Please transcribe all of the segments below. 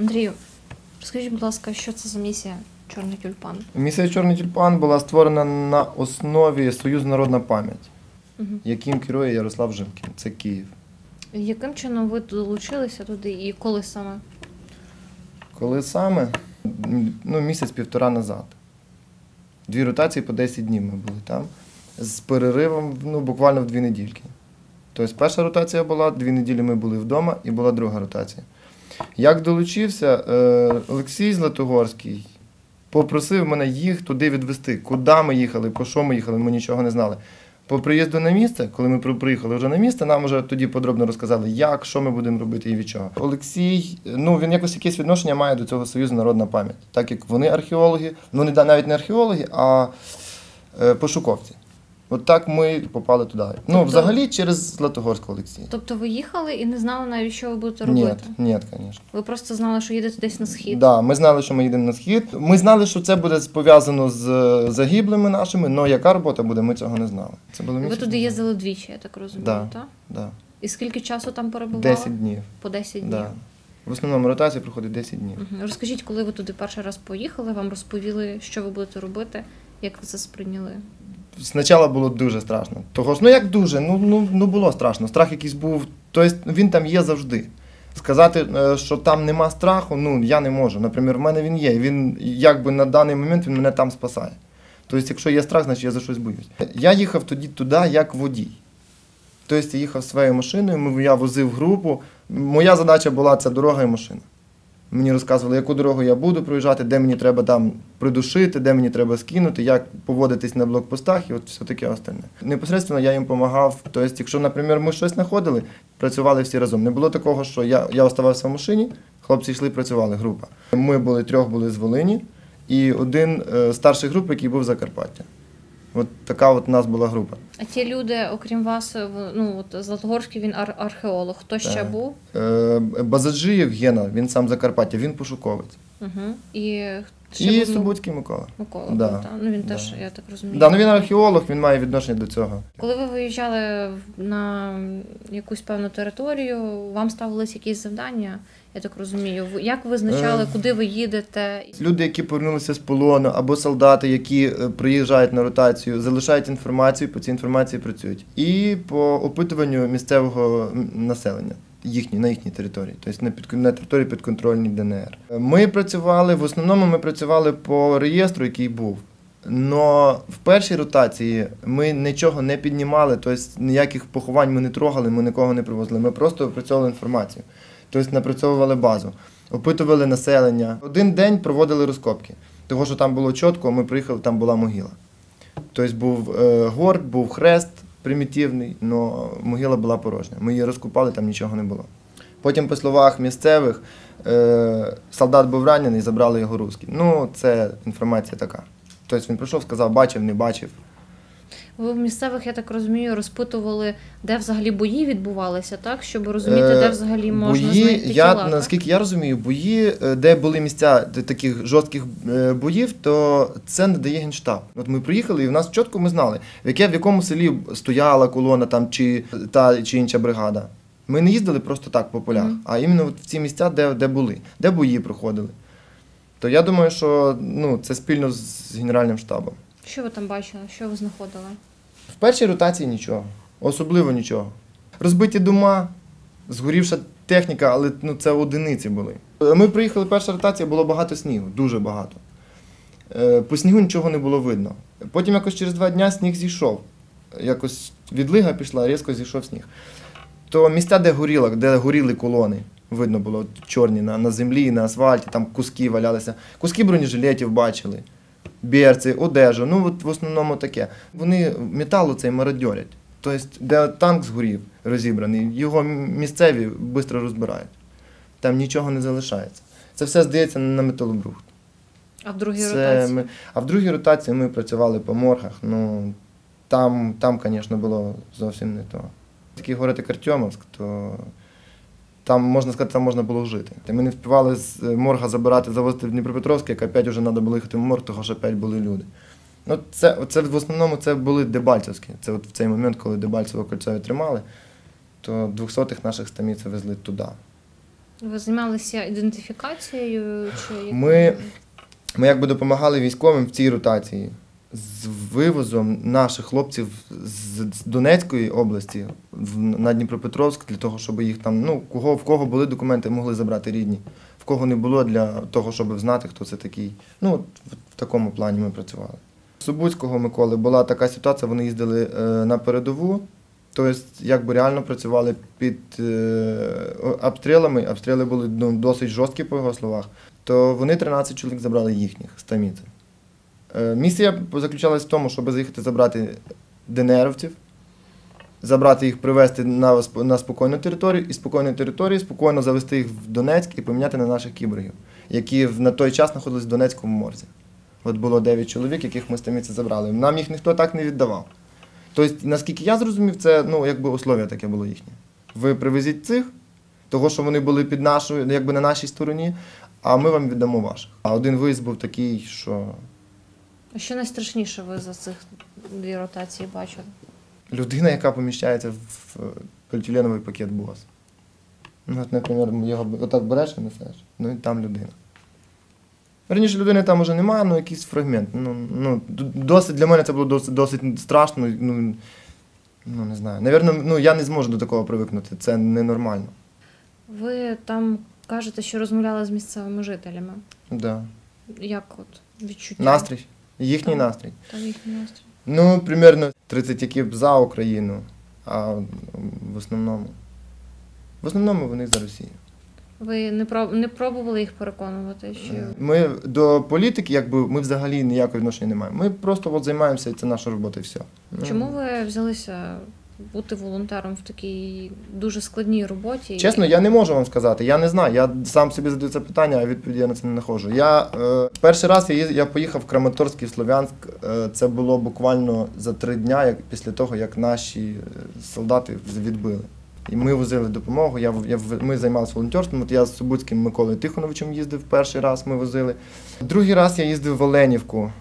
Андрію, розкажіть, будь ласка, що це за місія Чорний тюльпан? Місія Чорний тюльпан була створена на основі Союз Народна пам'ять, Угу. яким керує Ярослав Жимкін. Це Київ. Яким чином ви долучилися туди і коли саме? Коли саме? Ну, місяць-півтора назад. Дві ротації по 10 днів ми були там. З переривом ну, буквально в дві недільки. Тобто перша ротація була, дві неділі ми були вдома, і була друга ротація. Як долучився, е, Олексій Златогорський попросив мене їх туди відвести. Куди ми їхали, по що ми їхали, ми нічого не знали. По приїзду на місце, коли ми при- приїхали вже на місце, нам вже тоді подробно розказали, як, що ми будемо робити і від чого. Олексій, ну він якось якесь відношення має до цього Союзу Народна пам'ять, так як вони археологи, ну не навіть не археологи, а е, пошуковці. От так ми попали туди. Ну, Тобто- взагалі через Златогорського Олексія. Тобто ви їхали і не знали навіть, що ви будете Ні, робити? ні, звісно. Ви просто знали, що їдете десь на схід. Да, ми знали, що ми їдемо на схід. Ми знали, що це буде пов'язано з е, загиблими нашими, але яка робота буде, ми цього не знали. Це було Ви туди їздили двічі, я так розумію, Да. так? Да. І скільки часу там перебували? 10 днів. По 10 днів. Да. В основному ротація проходить 10 днів. Мгм. Розкажіть, коли ви туди перший раз поїхали, вам розповіли, що ви будете робити, як ви це сприйняли? Спочатку було дуже страшно. Того ж, ну як дуже, ну, ну, ну було страшно. Страх якийсь був. Тобто він там є завжди. Сказати, е, що там нема страху, ну я не можу. Наприклад, в мене він є. Він якби на даний момент він мене там спасає. Тобто, якщо є страх, значить я за щось боюсь. Я їхав тоді туди як водій. Тобто я їхав своєю машиною, я возив групу. Моя задача була це дорога і машина. Мені розказували, яку дорогу я буду проїжджати, де мені треба там придушити, де мені треба скинути, як поводитись на блокпостах і от все таке остальне. Непосередньо я їм допомагав. Тобто, якщо, наприклад, ми щось знаходили, працювали всі разом. Не було такого, що я, я оставався в машині, хлопці йшли, працювали, група. Ми були трьох були з Волині і один е, старший груп, який був з Закарпаття. От така от у нас була група. А ті люди, окрім вас, в- ну от Златогорський, він ар- археолог. Хто ще Так. був? Е, Базаджиєв Гена, він сам Закарпаття, він пошуковець. Угу. І ще І був ну, Микола. Микола. Да. був, та? Ну він Да. теж, я так розумію. Да, ну він археолог, він має відношення до цього. Коли ви виїжджали на якусь певну територію, вам ставились якісь завдання, я так розумію. Ви- Як ви визначали, Е. куди ви їдете? Люди, які повернулися з полону, або солдати, які е, приїжджають на ротацію, залишають інформацію, по цій інформації працюють. І по опитуванню місцевого м, населення. Їхні, на їхній території, тобто на, під, на території підконтрольній ДНР. Ми працювали, в основному ми працювали по реєстру, який був. Но в першій ротації ми нічого не піднімали, тобто ніяких поховань ми не трогали, ми нікого не привозили. Ми просто опрацьовували інформацію. Тобто напрацьовували базу, опитували населення. Один день проводили розкопки. Того, що там було чітко, ми приїхали, там була могила. Тобто був е, горб, був хрест примітивний, але могила була порожня. Ми її розкупали, там нічого не було. Потім, по словах місцевих, е, солдат був ранений, забрали його русські. Ну, це інформація така. Тобто він прийшов, сказав, бачив, не бачив. Ви в місцевих, я так розумію, розпитували, де взагалі бої відбувалися, так? Щоб розуміти, Е, де взагалі можна бої, знайти я, тіла. так? Наскільки я розумію, бої, е, де були місця таких жорстких е, боїв, то це надає генштаб. От ми приїхали, і в нас чітко ми знали, в, яке, в якому селі стояла колона там, чи та чи інша бригада. Ми не їздили просто так по полях, Мгм. а іменно в ці місця, де, де були, де бої проходили. То я думаю, що ну, це спільно з Генеральним штабом. Що ви там бачили? Що ви знаходили? В першій ротації нічого, особливо нічого. Розбиті дома, згорівша техніка, але ну, це одиниці були. Ми приїхали, перша ротація, було багато снігу, дуже багато. Е, По снігу нічого не було видно. Потім якось через два дня сніг зійшов. Якось відлига пішла, різко зійшов сніг. То місця, де горіло, де горіли колони, видно було чорні на, на землі, на асфальті, там куски валялися. Куски бронежилетів бачили берці, одежу. Ну, от в основному таке. Вони металу цей мародьорять. Тобто, де танк згорів розібраний, його місцеві швидко розбирають. Там нічого не залишається. Це все здається на металобрухт. А в другій Це ротації? ми... А в другій ротації ми працювали по моргах. Ну, там, там, звісно, було зовсім не то. Такий город як Артемовськ, то там, можна сказати, там можна було жити. Ми не встигали з морга забирати, завозити в Дніпропетровськ, як опять вже треба було їхати в морг, того що опять були люди. Ну, це, це в основному це були Дебальцевські. Це от в цей момент, коли Дебальцево кольцеві тримали, то 200-х наших стаміців везли туди. Ви займалися ідентифікацією чи Ми- Ми якби допомагали військовим в цій ротації з вивозом наших хлопців з Донецької області на Дніпропетровськ для того, щоб їх там, ну, кого, в кого були документи, могли забрати рідні, в кого не було для того, щоб знати, хто це такий. Ну, в, такому плані ми працювали. Субуцького Миколи була така ситуація, вони їздили е, на передову. Тобто, якби реально працювали під е, обстрілами, обстріли були ну, досить жорсткі, по його словах, то вони 13 чоловік забрали їхніх з Таміци. Е, місія заключалась в тому, щоб заїхати забрати ДНРовців, забрати їх, привезти на, на спокійну територію, і спокійної території спокійно завести їх в Донецьк і поміняти на наших кіборгів, які на той час знаходились в Донецькому морзі. От було 9 чоловік, яких ми з Таміци забрали. Нам їх ніхто так не віддавав. Тобто, наскільки я зрозумів, це ну, якби условие таке було їхнє. Ви привезіть цих, того, що вони були під нашою, якби на нашій стороні, а ми вам віддамо ваших. А один виїзд був такий, що Що найстрашніше ви за цих дві ротації бачили? людина, яка поміщається в поліетиленовий пакет бос. Ну, от, наприклад, його отак береш і несеш, ну і там людина. Раніше людини там уже немає, ну якийсь фрагмент. Ну, ну, досить, для мене це було досить, досить страшно. Ну, ну не знаю. Навірно, ну, я не зможу до такого привикнути. Це ненормально. Ви там кажете, що розмовляли з місцевими жителями. Да. Як от відчуття? Настрій. Їхній Так. настрій. Там їхній настрій. Ну, примерно 30 екіп за Україну, а в основному. В основному вони за Росію. Ви не проб... не пробували їх переконувати, що Ми до політики, якби ми взагалі ніякого відношення не маємо. Ми просто от займаємося, і це наша робота і все. Ну, чому ви взялися бути волонтером в такій дуже складній роботі? Чесно, я не можу вам сказати. Я не знаю. Я сам собі задаю це питання, а відповіді я на це не знаходжу. Я е, перший раз я, я поїхав в Краматорськ і в Слов'янськ. Е, це було буквально за три дня, як після того, як наші е, солдати відбили. І ми возили допомогу. Я, я, ми займалися волонтерством. От я з Субуцьким Миколою Тихоновичем їздив перший раз, ми возили. Другий раз я їздив в Оленівку.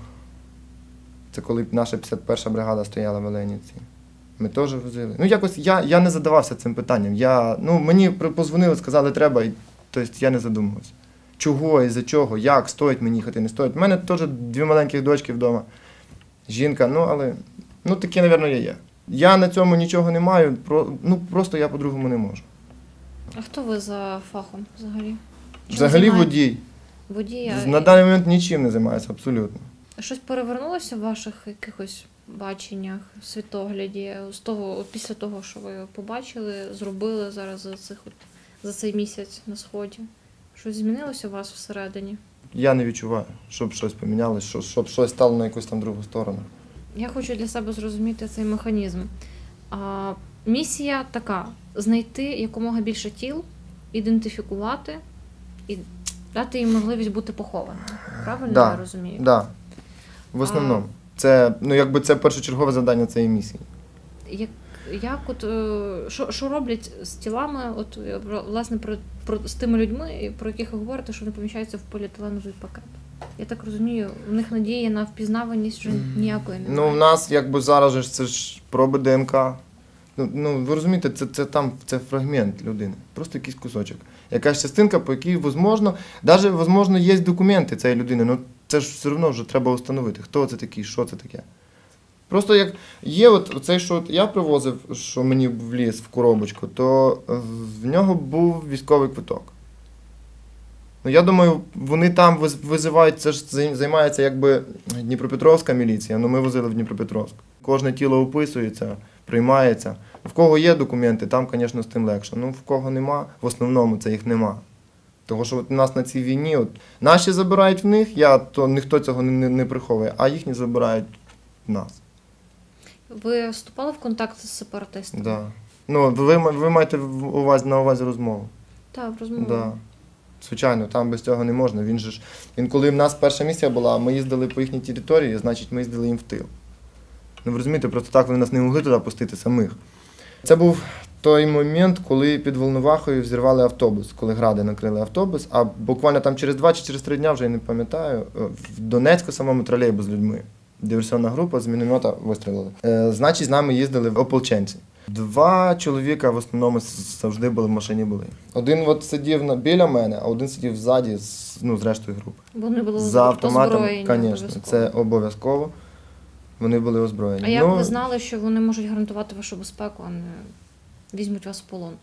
Це коли наша 51 бригада стояла в Оленівці. Ми теж возили. Ну, якось я, я не задавався цим питанням. Я, ну, мені позвонили, сказали, треба, і тобто я не задумувався. Чого, із-за чого, як, стоїть мені їхати, не стоїть. У мене теж дві маленьких дочки вдома. Жінка, ну але ну таке, мабуть, я є. Я на цьому нічого не маю, про, ну просто я по-другому не можу. А хто ви за фахом взагалі? Чим Взагалі водій. Водій. а На даний момент нічим не займаюся, абсолютно. Щось перевернулося в ваших якихось баченнях, світогляді з того, після того, що ви побачили, зробили зараз за цих от за цей місяць на сході? Щось змінилося у вас всередині? Я не відчуваю, щоб щось помінялось, що- щоб щось стало на якусь там другу сторону. Я хочу для себе зрозуміти цей механізм. А, місія така: знайти якомога більше тіл, ідентифікувати і дати їм можливість бути похованими. Правильно Да, я розумію? Да. В основному. Це, ну, якби це першочергове завдання цієї місії. Як, як от, е, що, що роблять з тілами, от е, власне про, про з тими людьми, про яких ви говорите, що вони поміщаються в поліетиленовий пакет? Я так розумію, у них надії на впізнаваність вже ніякої немає. Ну, в нас якби зараз же ж це ж проби ДНК. Ну, ну ви розумієте, це, це там це фрагмент людини, просто якийсь кусочок. Якась частинка, по якій, возможно, навіть, возможно, є документи цієї людини, але це ж все одно вже треба встановити, хто це такий, що це таке. Просто як є от цей, що я привозив, що мені вліз в коробочку, то в нього був військовий квиток. Ну, я думаю, вони там визивають, це ж займається якби Дніпропетровська міліція, ну ми возили в Дніпропетровськ. Кожне тіло описується, приймається. В кого є документи, там, звісно, з тим легше. Ну, в кого нема, в основному це їх нема. Тому що от нас на цій війні, от, наші забирають в них, я, то ніхто цього не, не, не приховує, а їхні забирають в нас. Ви вступали в контакт з сепаратистами? Да. Ну, ви, ви маєте увазі, на увазі розмову. Так, в розмові. Да. Звичайно, там без цього не можна. Він же ж. Він коли в нас перша місія була, ми їздили по їхній території, значить ми їздили їм в тил. Ну ви розумієте, просто так вони нас не могли туди пустити самих. Це був той момент, коли під Волновахою взірвали автобус, коли гради накрили автобус, а буквально там через два чи через три дня, вже я не пам'ятаю, е, в Донецьку самому тролейбус з людьми. Диверсіонна група з міномета вистрілили. Е, значить, з нами їздили ополченці. Два чоловіка в основному завжди були в машині були. Один от сидів на, біля мене, а один сидів ззаді з, ну, з рештою групи. Вони були За автоматом, звісно, це обов'язково. Вони були озброєні. А як ну, ви знали, що вони можуть гарантувати вашу безпеку, а не візьмуть вас в полон?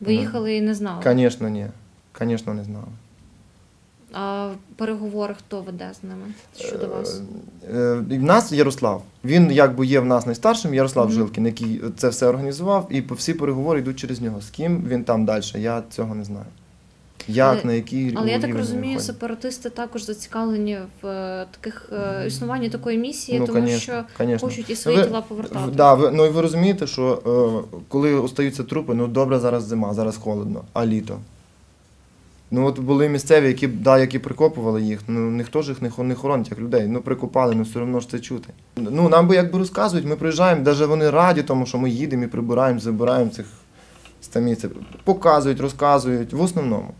Ви їхали і не знали. Звісно, ні. Звісно, не знали. А переговори хто веде з ними щодо вас? Е, е, В нас Ярослав. Він якби є в нас найстаршим, Ярослав Мгм. Жилкін, який це все організував, і по всі переговори йдуть через нього. З ким він там далі, я цього не знаю. Як, Але- на який Але я так розумію, сепаратисти також зацікавлені в е, таких е, існуванні такої місії, Ну, тому конечно, що конечно. хочуть і свої Ви- тіла повертати. Да, ви, ну і ви розумієте, що е, коли остаються трупи, ну добре, зараз зима, зараз холодно, а літо. Ну от були місцеві, які, да, які прикопували їх, ну ніхто ж їх не, не хоронить, як людей. Ну прикопали, ну все одно ж це чути. Ну нам би якби розказують, ми приїжджаємо, навіть вони раді, тому що ми їдемо і прибираємо, забираємо цих стаміців. Показують, розказують, в основному.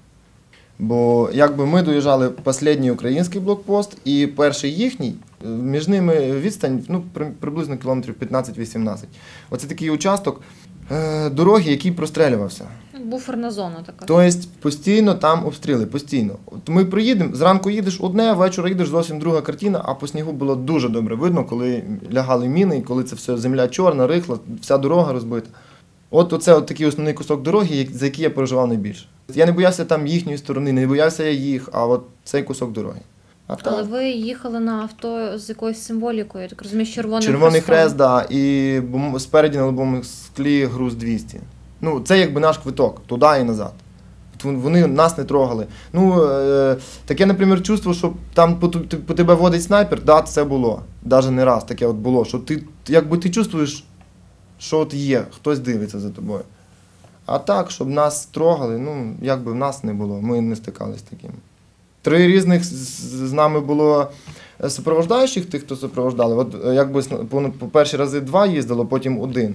Бо якби ми доїжджали останній український блокпост і перший їхній, е, між ними відстань ну, приблизно кілометрів 15-18. Оце такий участок е, дороги, який прострелювався. Буферна зона така. Тобто постійно там обстріли, постійно. От ми приїдемо, зранку їдеш одне, ввечері їдеш зовсім друга картина, а по снігу було дуже добре видно, коли лягали міни, і коли це все земля чорна, рихла, вся дорога розбита. От оце от такий основний кусок дороги, за який я переживав найбільше. Я не боявся там їхньої сторони, не боявся я їх, а от цей кусок дороги. А Але так, ви їхали на авто з якоюсь символікою, я так розумію, з червоним червоний хрест, да, і спереді на лобовому склі груз 200. Ну, це якби наш квиток, туди і назад. Вони нас не трогали. Ну, е, таке, наприклад, чувство, що там по, по тебе водить снайпер, да, це було. Навіть не раз таке от було, що ти якби ти чувствуєш, що от є, хтось дивиться за тобою. А так, щоб нас трогали, ну, якби в нас не було, ми не стикалися з таким. Три різних з- нами було е, супровождаючих, тих, хто супровождали. От е, якби по, перші рази два їздило, потім один.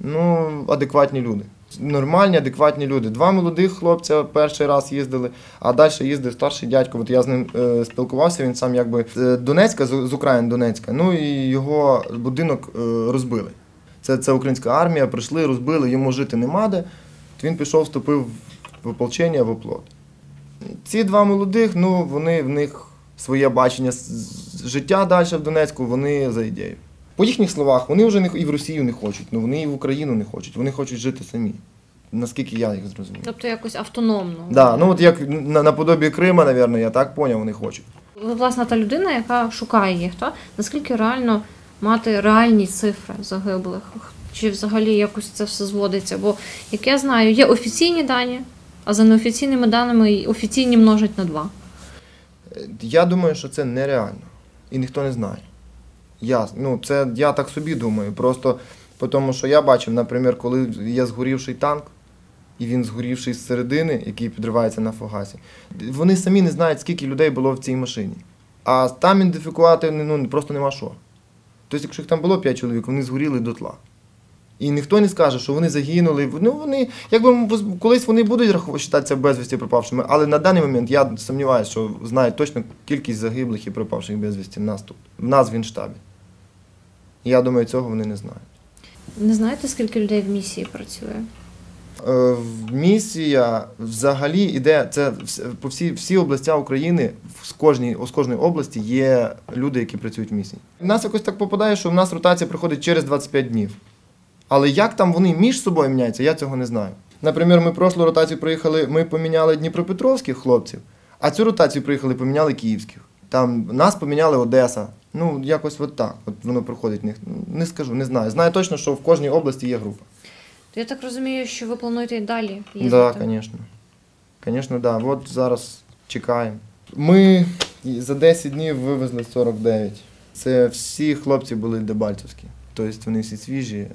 Ну, адекватні люди. Нормальні, адекватні люди. Два молодих хлопця перший раз їздили, а далі їздив старший дядько. От я з ним е, спілкувався, він сам якби з Донецька, з, з України Донецька. Ну і його будинок е, розбили. Це, це українська армія, прийшли, розбили, йому жити нема де. Він пішов, вступив в ополчення, в оплот. Ці два молодих, ну вони в них своє бачення життя далі в Донецьку, вони за ідею. По їхніх словах, вони вже не, і в Росію не хочуть, ну вони і в Україну не хочуть, вони хочуть жити самі. Наскільки я їх зрозумів. Тобто якось автономно. Да, ну от як на, наподобі Крима, напевно, я так поняв, вони хочуть. Ви, власне, та людина, яка шукає їх, то наскільки реально мати реальні цифри загиблих? Чи взагалі якось це все зводиться? Бо, як я знаю, є офіційні дані, а за неофіційними даними офіційні множать на два. Я думаю, що це нереально. І ніхто не знає. Я, ну, це я так собі думаю. Просто тому, що я бачив, наприклад, коли є згорівший танк, і він згорівший з середини, який підривається на фугасі, вони самі не знають, скільки людей було в цій машині. А там ідентифікувати ну, просто нема що. Тобто, якщо їх там було 5 чоловік, вони згоріли дотла. І ніхто не скаже, що вони загинули. Ну вони, якби колись вони будуть рахуватися безвісті пропавшими, але на даний момент я сумніваюся, що знають точно кількість загиблих і пропавших безвісті в нас тут, в нас в Генштабі. Я думаю, цього вони не знають. Не знаєте, скільки людей в місії працює? Е, Місія взагалі іде це по всі, всі області України, з кожній, з кожної області є люди, які працюють в місії. У нас якось так попадає, що в нас ротація приходить через 25 днів. Але як там вони між собою міняються, я цього не знаю. Наприклад, ми прошлу ротацію приїхали, ми поміняли дніпропетровських хлопців, а цю ротацію приїхали, поміняли київських. Там нас поміняли Одеса. Ну, якось от так. От воно проходить. Не скажу, не знаю. Знаю точно, що в кожній області є група. Я так розумію, що ви плануєте і далі їздити? Так, да, звісно. Звісно, да. От зараз чекаємо. Ми за 10 днів вивезли 49. Це всі хлопці були дебальцевські. Тобто вони всі свіжі.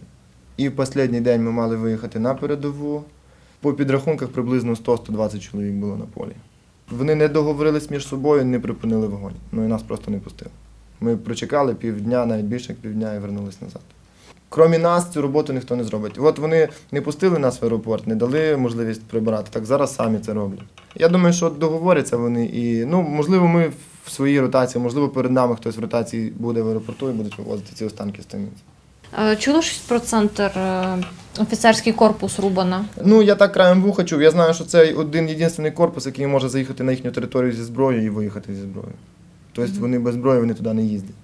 І в останній день ми мали виїхати на передову. По підрахунках приблизно 100-120 чоловік було на полі. Вони не договорились між собою, не припинили вогонь. Ну і нас просто не пустили. Ми прочекали півдня, навіть більше як півдня, і вернулись назад. Крім нас, цю роботу ніхто не зробить. От вони не пустили нас в аеропорт, не дали можливість прибирати. Так зараз самі це роблять. Я думаю, що договоряться вони і ну можливо, ми в своїй ротації, можливо, перед нами хтось в ротації буде в аеропорту і будуть вивозити ці останки з Тамінця. Е, Чули щось про центр е, Офіцерський корпус рубана. Ну, я так краєм вуха чув. Я знаю, що це один єдиний корпус, який може заїхати на їхню територію зі зброєю і виїхати зі зброєю. Тобто вони без зброї вони туди не їздять.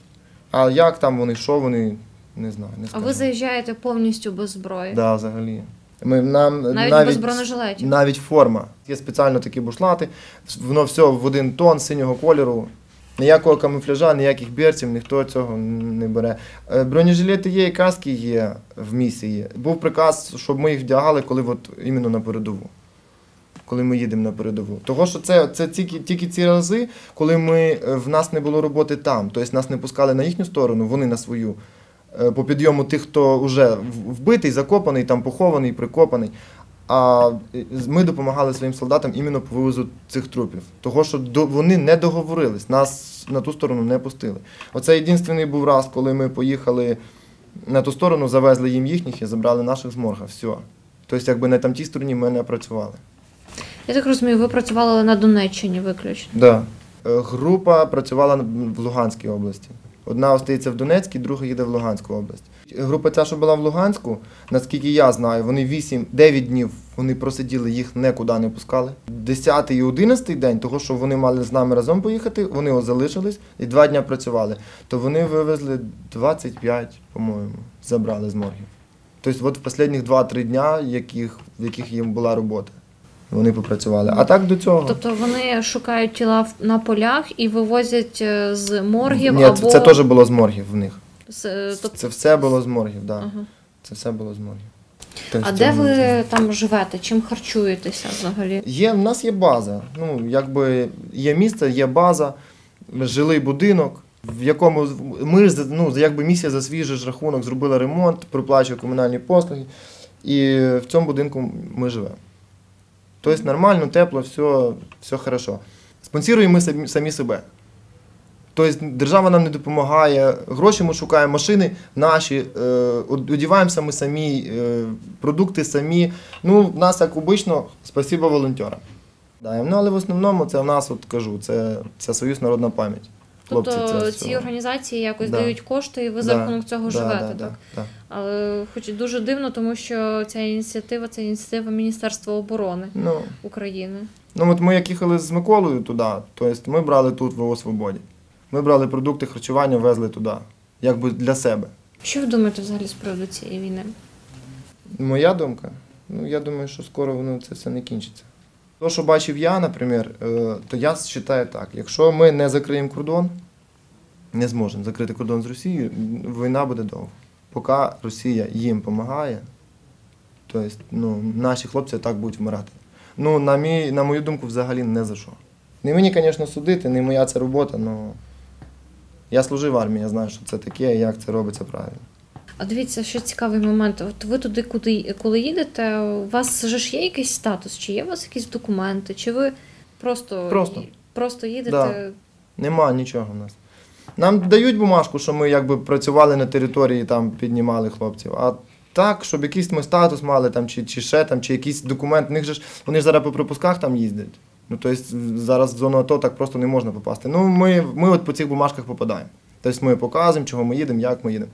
А як там вони, що вони, не знаю. Не А скажу. ви заїжджаєте повністю без зброї, Да, взагалі. Ми, нам, навіть, навіть, без бронежилетів. навіть форма. Є спеціально такі бушлати, воно все в один тон синього кольору. Ніякого камуфляжа, ніяких берців, ніхто цього не бере. Е, Бронежилети є і каски є в місії. Був приказ, щоб ми їх вдягали, коли от іменно на передову. Коли ми їдемо на передову. Того, що це, це тільки, тільки ці рази, коли ми, е, в нас не було роботи там, тобто нас не пускали на їхню сторону, вони на свою. Е, По підйому тих, хто вже вбитий, закопаний, там похований, прикопаний. А е, ми допомагали своїм солдатам іменно по вивозу цих трупів. Того, що вони не договорились, нас на ту сторону не пустили. Оце єдиний був раз, коли ми поїхали на ту сторону, завезли їм їхніх і забрали наших з морга. Все. Тобто, якби на тамтій стороні ми не працювали. Я так розумію, ви працювали на Донеччині виключно. Да. Е, Група працювала в Луганській області. Одна остається в Донецькій, друга їде в Луганську область. Група ця, що була в Луганську, наскільки я знаю, вони 8-9 днів вони просиділи, їх нікуди не пускали. 10 і 11 день, того, що вони мали з нами разом поїхати, вони залишились і два дні працювали. То вони вивезли 25, по-моєму, забрали з моргів. Тобто, от в останніх 2-3 дня, яких, в яких їм була робота, вони попрацювали. А так до цього. Тобто вони шукають тіла на полях і вивозять е, з моргів Ні, або це, це теж було з моргів в них. з, е, тобто... Це все було з моргів, так. Да. Ага. Це все було з моргів. Тобто А де було- ви там живете? Чим харчуєтеся взагалі? Є, в нас є база. Ну, якби є місце, є база, жилий будинок, в якому ми з- ну, якби місія за свій же ж рахунок зробила ремонт, проплачує комунальні послуги. І в цьому будинку ми живемо. Тобто нормально, тепло, все, все хорошо. Спонсоруємо ми самі, самі себе. Тобто держава нам не допомагає, гроші ми шукаємо, машини наші, е, одіваємося ми самі, е, продукти самі. Ну, в нас, як обично, спасибо волонтерам. Да, ну, але в основному це в нас, от кажу, це, це Союз Народна пам'ять. Хлопці, Тобто ці організації якось Да. дають кошти, і ви Да, за рахунок цього Да, живете, да, так? да, да. Але хоч дуже дивно, тому що ця ініціатива це ініціатива Міністерства оборони Ну, України. ну, от ми як їхали з Миколою туди, тобто ми брали тут в ООО Свободі. Ми брали продукти харчування, везли туди, якби для себе. Що ви думаєте взагалі з приводу цієї війни? Моя думка, ну я думаю, що скоро воно це все не кінчиться. То, що бачив я, наприклад, е, то я вважаю так: якщо ми не закриємо кордон, не зможемо закрити кордон з Росією, війна буде довго. Поки Росія їм допомагає, тобто ну, наші хлопці так будуть вмирати. Ну, на, мій, на мою думку, взагалі не за що. Не мені, звісно, судити, не моя це робота, але я служив в армії, я знаю, що це таке як це робиться правильно. А дивіться, що цікавий момент. От ви туди, куди коли їдете, у вас же ж є якийсь статус? Чи є у вас якісь документи? Чи ви просто, Просто. просто їдете? Да. Нема нічого в нас. Нам дають бумажку, що ми якби працювали на території, там піднімали хлопців. А так, щоб якийсь ми статус мали, там, чи, чи ще там, чи якийсь документ. В них же ж вони ж зараз по пропусках там їздять. Ну, тобто зараз в зону АТО так просто не можна попасти. Ну, ми, ми от по цих бумажках попадаємо. Тобто ми показуємо, чого ми їдемо, як ми їдемо.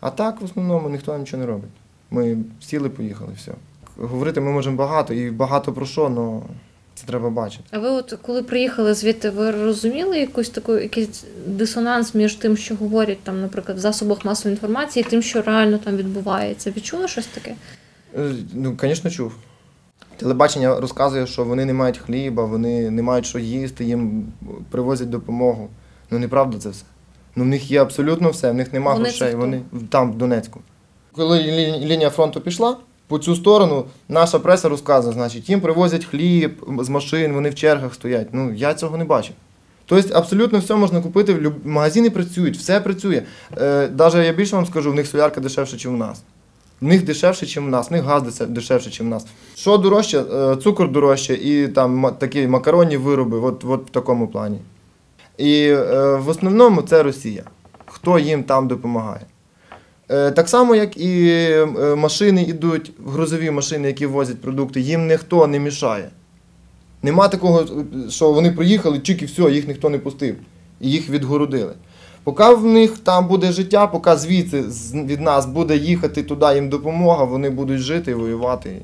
А так, в основному, ніхто нічого не робить. Ми сіли, поїхали, все. Говорити ми можемо багато і багато про що, але це треба бачити. А ви, от коли приїхали звідти, ви розуміли якусь таку якийсь дисонанс між тим, що говорять там, наприклад, в засобах масової інформації, і тим, що реально там відбувається? Відчули щось таке? Е, Ну, звісно, чув. Телебачення розказує, що вони не мають хліба, вони не мають що їсти, їм привозять допомогу. Ну, неправда це все. Ну, в них є абсолютно все, в них нема Вони грошей, вони там, в Донецьку. Коли лі- лінія фронту пішла, по цю сторону наша преса розказує, значить, їм привозять хліб з машин, вони в чергах стоять. Ну, я цього не бачив. Тобто абсолютно все можна купити, магазини працюють, все працює. Е, я більше вам скажу, в них солярка дешевше, ніж у нас. В них дешевше, ніж у нас, в них газ дешевше, ніж у нас. Що дорожче? Е, Цукор дорожче і там такі макаронні вироби, от, от в такому плані. І е, в основному це Росія. Хто їм там допомагає. Е, Так само, як і е, машини йдуть, грузові машини, які возять продукти, їм ніхто не мішає. Нема такого, що вони приїхали, чик і все, їх ніхто не пустив. І їх відгородили. Поки в них там буде життя, поки звідси від нас буде їхати туди їм допомога, вони будуть жити і воювати.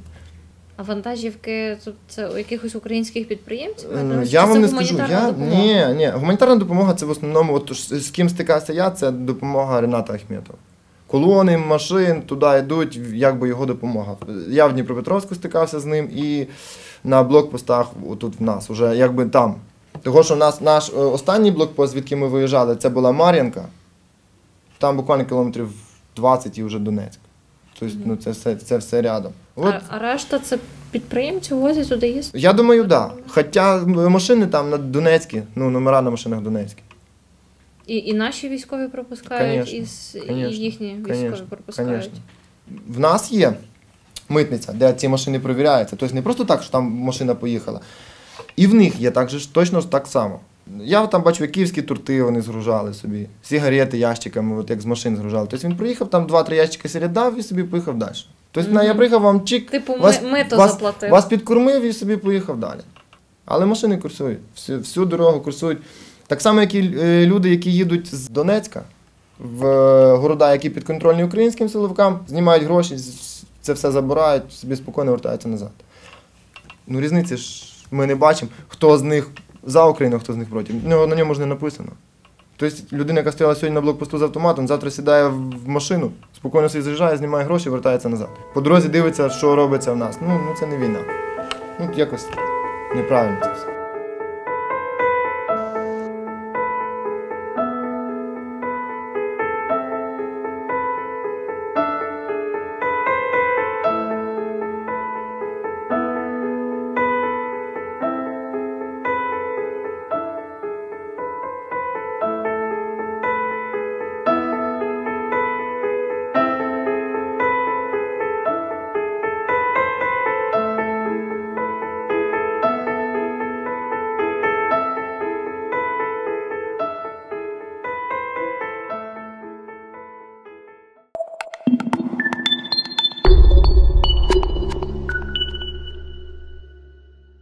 А вантажівки тут це у якихось українських підприємців? Я вам не скажу. Я... допомога? Ні, ні. Гуманітарна допомога це в основному, от, з ким стикався я, це допомога Рената Ахметова. Колони машин туди йдуть, якби його допомога. Я в Дніпропетровську стикався з ним і на блокпостах тут в нас, уже якби там. Того, що в нас наш е, останній блокпост, звідки ми виїжджали, це була Мар'янка. Там буквально кілометрів 20 і вже Донецьк. Тобто, ну, це все, це все рядом. От А, а решта це підприємці возять туди їсти? я думаю, так. Да. Хоча машини там на Донецькі, ну, номера на машинах Донецькі. І, і наші військові пропускають, Конечно, і, с- і їхні військові конечно, пропускають. конечно. В нас є митниця, де ці машини перевіряються. Тобто не просто так, що там машина поїхала. І в них є так же точно так само. Я там бачу, київські торти вони згружали собі, сигарети ящиками, от як з машин згружали. Тобто він приїхав, там 2-3 ящики дав і собі поїхав далі. Тобто на, я приїхав вам чик, Типу, ми, вас, мито вас, заплатив. вас підкормив і собі поїхав далі. Але машини курсують, всю, всю дорогу курсують. Так само, як і е, люди, які їдуть з Донецька в е, города, які підконтрольні українським силовикам, знімають гроші, це все забирають, собі спокійно вертаються назад. Ну, різниці ж ми не бачимо, хто з них за Україну, хто з них проти. Ну, на ньому ж не написано. Тобто людина, яка стояла сьогодні на блокпосту з автоматом, завтра сідає в машину, спокійно собі заїжджає, знімає гроші, вертається назад. По дорозі дивиться, що робиться в нас. Ну, ну це не війна. Ну, якось неправильно це все.